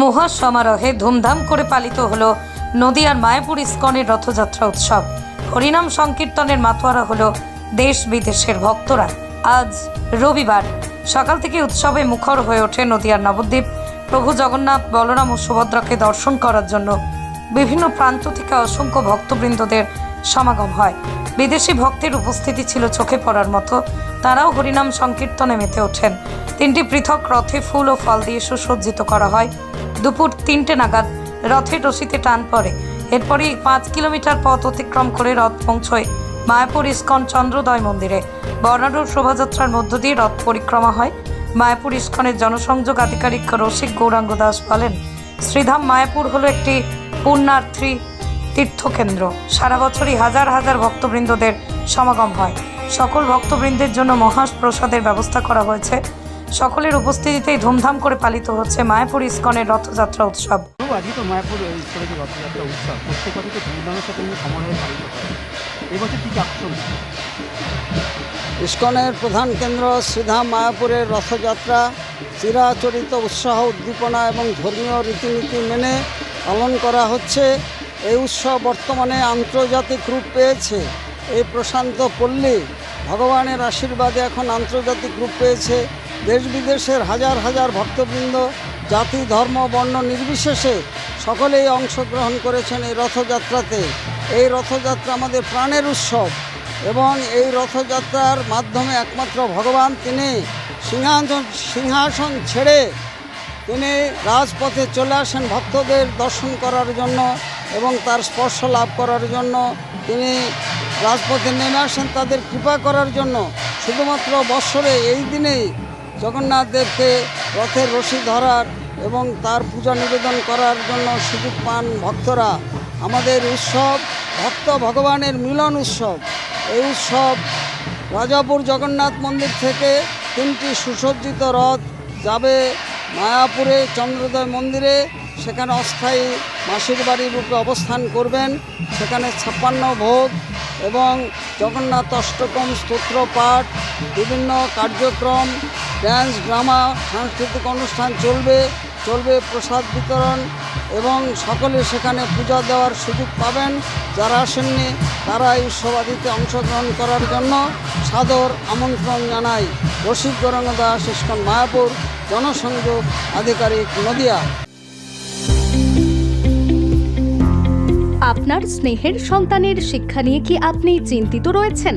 মহা সমারোহে ধুমধাম করে পালিত হলো নদিয়ার মায়াপুর ইস্কনের রথযাত্রা উৎসব। হরিনাম সংকীর্তনের মাথোয়ারা হলো দেশ বিদেশের ভক্তরা। আজ রবিবার। সকাল থেকে উৎসবে মুখর হয়ে ওঠে নদিয়ার নবদ্বীপ। প্রভু জগন্নাথ, বলরাম ও সুভদ্রাকে দর্শন করার জন্য বিভিন্ন প্রান্ত থেকে অসংখ্য ভক্তবৃন্দদের সমাগম হয়। বিদেশি ভক্তের উপস্থিতি ছিল চোখে পড়ার মতো। তারাও হরিনাম সংকীর্তনে মেতে ওঠেন। তিনটি পৃথক রথে ফুল ও ফল দিয়ে সুসজ্জিত করা হয়। দুপুর তিনটে নাগাদ রথের রশিতে টান পড়ে। এরপরেই পাঁচ কিলোমিটার পথ অতিক্রম করে রথ পৌঁছয় মায়াপুর ইস্কন চন্দ্রোদয় মন্দিরে। বর্ণাঢ্য শোভাযাত্রার মধ্য দিয়ে রথ পরিক্রমা হয়। মায়াপুর ইস্কনের জনসংযোগ আধিকারিক রসিক গৌরাঙ্গ দাস বলেন, শ্রীধাম মায়াপুর হলো একটি পুণ্যার্থী তীর্থকেন্দ্র। সারা বছরই হাজার হাজার ভক্তবৃন্দদের সমাগম হয়। সকল ভক্তবৃন্দের জন্য মহাস প্রসাদের ব্যবস্থা করা হয়েছে। সকলের উপস্থিতিতেই ধুমধাম করে পালিত হচ্ছে মায়াপুর ইস্কনের রথযাত্রা উৎসব। আজকে তো মায়াপুর এই রথযাত্রা উৎসব প্রত্যেক বছর তো ধুমধামের সাথে পালিত হয়। এবছর কী কী আকর্ষণ ইস্কনের প্রধান কেন্দ্র শ্রীধাম মায়াপুরের রথযাত্রা চিরাচরিত উৎসাহ উদ্দীপনা এবং ধর্মীয় রীতিনীতি মেনে পালন করা হচ্ছে। এই উৎসব বর্তমানে আন্তর্জাতিক রূপ পেয়েছে। এই প্রশান্ত পল্লী ভগবানের আশীর্বাদে এখন আন্তর্জাতিক রূপ পেয়েছে। দেশ বিদেশের হাজার হাজার ভক্তবৃন্দ, জাতি, ধর্ম, বর্ণ নির্বিশেষে সকলেই অংশগ্রহণ করেছেন এই রথযাত্রাতে। এই রথযাত্রা আমাদের প্রাণের উৎসব এবং এই রথযাত্রার মাধ্যমে একমাত্র ভগবান, তিনি সিংহাসন সিংহাসন ছেড়ে তিনি রাজপথে চলে আসেন ভক্তদের দর্শন করার জন্য এবং তার স্পর্শ লাভ করার জন্য। তিনি রাজপথে নেমে আসেন তাদের কৃপা করার জন্য। শুধুমাত্র বৎসরে এই দিনেই জগন্নাথ দেবকে রথের রশি ধরার এবং তার পূজা নিবেদন করার জন্য সুযোগ পান ভক্তরা। আমাদের উৎসব ভক্ত ভগবানের মিলন উৎসব। এই উৎসব রাজাপুর জগন্নাথ মন্দির থেকে তিনটি সুসজ্জিত রথ যাবে মায়াপুরে চন্দ্রোদয় মন্দিরে। সেখানে অস্থায়ী মাসির বাড়ির রূপে অবস্থান করবেন। সেখানে ছাপ্পান্ন ভোগ এবং জগন্নাথ অষ্টকম স্তোত্র পাঠ, বিভিন্ন কার্যক্রম ড্যান্স ড্রামা সাংস্কৃতিক অনুষ্ঠান চলবে চলবে প্রসাদ বিতরণ এবং সকলে সেখানে পূজা দেওয়ার সুযোগ পাবেন। যারা আসেননি তারা এই উৎসবাদিতে অংশগ্রহণ করার জন্য সাদর আমন্ত্রণ জানাই। রসিক গৌরাঙ্গ দাস, ইস্কন মায়াপুর, জনসংযোগ, আধিকারিক নদিয়া। আপনার স্নেহের সন্তানের শিক্ষা নিয়ে কি আপনি চিন্তিত রয়েছেন?